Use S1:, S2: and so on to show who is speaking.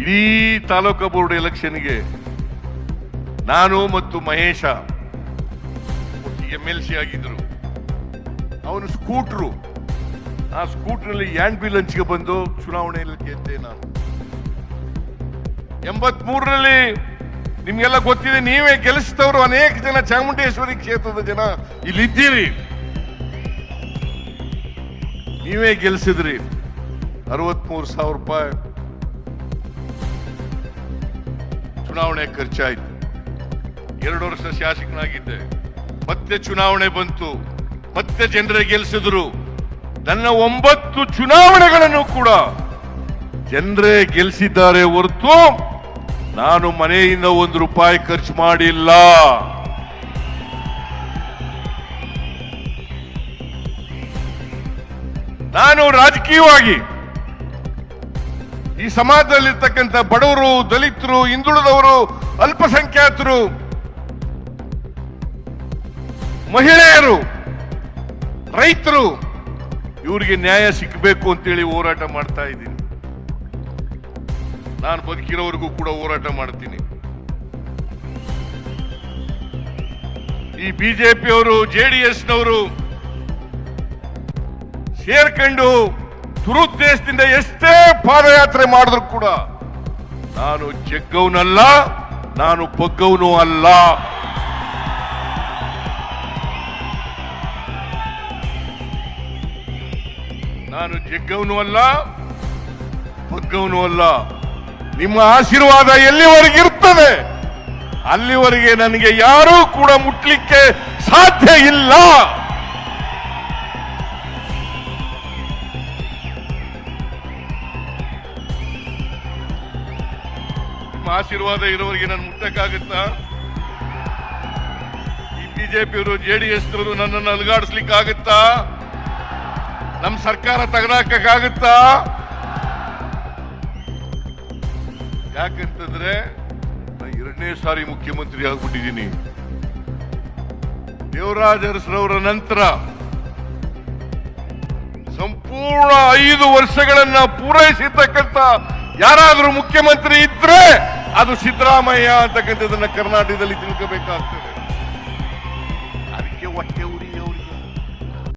S1: ಇಡೀ ತಾಲೂಕು ಬೋರ್ಡ್ ಎಲೆಕ್ಷನ್ಗೆ ನಾನು ಮತ್ತು ಮಹೇಶ ಎಂ ಎಲ್ ಸಿ ಆಗಿದ್ರು. ಅವನು ಸ್ಕೂಟ್ರು ಆ ಸ್ಕೂಟ್ರಲ್ಲಿ ಹಂಚಿಗೆ ಬಂದು ಚುನಾವಣೆಯಲ್ಲಿ ಗೆದ್ದೆ ನಾನು. ಎಂಬತ್ ಮೂರರಲ್ಲಿ ನಿಮ್ಗೆಲ್ಲ ಗೊತ್ತಿದೆ, ನೀವೇ ಗೆಲ್ಲಿಸಿದವರು ಅನೇಕ ಜನ ಚಾಮುಂಡೇಶ್ವರಿ ಕ್ಷೇತ್ರದ ಜನ ಇಲ್ಲಿದ್ದೀರಿ. ನೀವೇ ಗೆಲ್ಸಿದ್ರಿ ಅರವತ್ಮೂರು ಸಾವಿರ ರೂಪಾಯಿ. ಚುನಾವಣೆ ಖರ್ಚಾಯಿತು. ಎರಡು ವರ್ಷ ಶಾಸಕನಾಗಿದ್ದೆ. ಮತ್ತೆ ಚುನಾವಣೆ ಬಂತು. ಮತ್ತೆ ಜನರೇ ಗೆಲ್ಸಿದ್ರು. ನನ್ನ ಒಂಬತ್ತು ಚುನಾವಣೆಗಳನ್ನು ಕೂಡ ಜನರೇ ಗೆಲ್ಸಿದ್ದಾರೆ ಹೊರತು ನಾನು ಮನೆಯಿಂದ ಒಂದು ರೂಪಾಯಿ ಖರ್ಚು ಮಾಡಿಲ್ಲ. ನಾನು ರಾಜಕೀಯವಾಗಿ ಈ ಸಮಾಜದಲ್ಲಿರ್ತಕ್ಕಂಥ ಬಡವರು, ದಲಿತರು, ಹಿಂದುಳಿದವರು, ಅಲ್ಪಸಂಖ್ಯಾತರು, ಮಹಿಳೆಯರು, ರೈತರು, ಇವರಿಗೆ ನ್ಯಾಯ ಸಿಕ್ಕಬೇಕು ಅಂತೇಳಿ ಹೋರಾಟ ಮಾಡ್ತಾ ಇದ್ದೀನಿ. ನಾನು ಬದುಕಿರೋವರೆಗೂ ಕೂಡ ಹೋರಾಟ ಮಾಡ್ತೀನಿ. ಈ ಬಿಜೆಪಿಯವರು ಜೆಡಿಎಸ್ನವರು ಸೇರ್ಕೊಂಡು ದುರುದ್ದೇಶದಿಂದ ಎಷ್ಟೇ ಪಾದಯಾತ್ರೆ ಮಾಡಿದ್ರು ಕೂಡ ನಾನು ಜಗ್ಗವನಲ್ಲ, ನಾನು ಬಗ್ಗವನು ಅಲ್ಲ. ನಾನು ಜಗ್ಗವನು ಅಲ್ಲ, ಬಗ್ಗವನು ಅಲ್ಲ. ನಿಮ್ಮ ಆಶೀರ್ವಾದ ಎಲ್ಲಿವರೆಗೆ ಇರ್ತದೆ? ಅಲ್ಲಿವರೆಗೆ ನನಗೆ ಯಾರೂ ಕೂಡ ಮುಟ್ಲಿಕ್ಕೆ ಸಾಧ್ಯ ಇಲ್ಲ. ನಿಮ್ಮ ಆಶೀರ್ವಾದ ಇರೋರಿಗೆ ನಾನು ಮುಟ್ಟಕ್ಕಾಗುತ್ತಾ? ಈ ಬಿಜೆಪಿಯವರು ಅವರು ನನ್ನನ್ನು ಅಲುಗಾಡಿಸ್ಲಿಕ್ಕಾಗುತ್ತಾ? ನಮ್ಮ ಸರ್ಕಾರ ತೆಗೆದಾಕಕ್ಕಾಗುತ್ತಾ? ಯಾಕಂತಂದ್ರೆ ನಾ ಎರಡನೇ ಸಾರಿ ಮುಖ್ಯಮಂತ್ರಿ ಆಗ್ಬಿಟ್ಟಿದ್ದೀನಿ. ದೇವರಾಜ ಅರಸರವರ ನಂತರ ಸಂಪೂರ್ಣ ಐದು ವರ್ಷಗಳನ್ನ ಪೂರೈಸಿರ್ತಕ್ಕಂಥ ಯಾರಾದ್ರೂ ಮುಖ್ಯಮಂತ್ರಿ ಇದ್ರೆ ಅದು ಸಿದ್ದರಾಮಯ್ಯ ಅಂತಕ್ಕಂಥದ್ದನ್ನ ಕರ್ನಾಟಕದಲ್ಲಿ ತಿಳ್ಕೋಬೇಕಾಗ್ತದೆ. ಅದಕ್ಕೆ ಹೊಟ್ಟೆ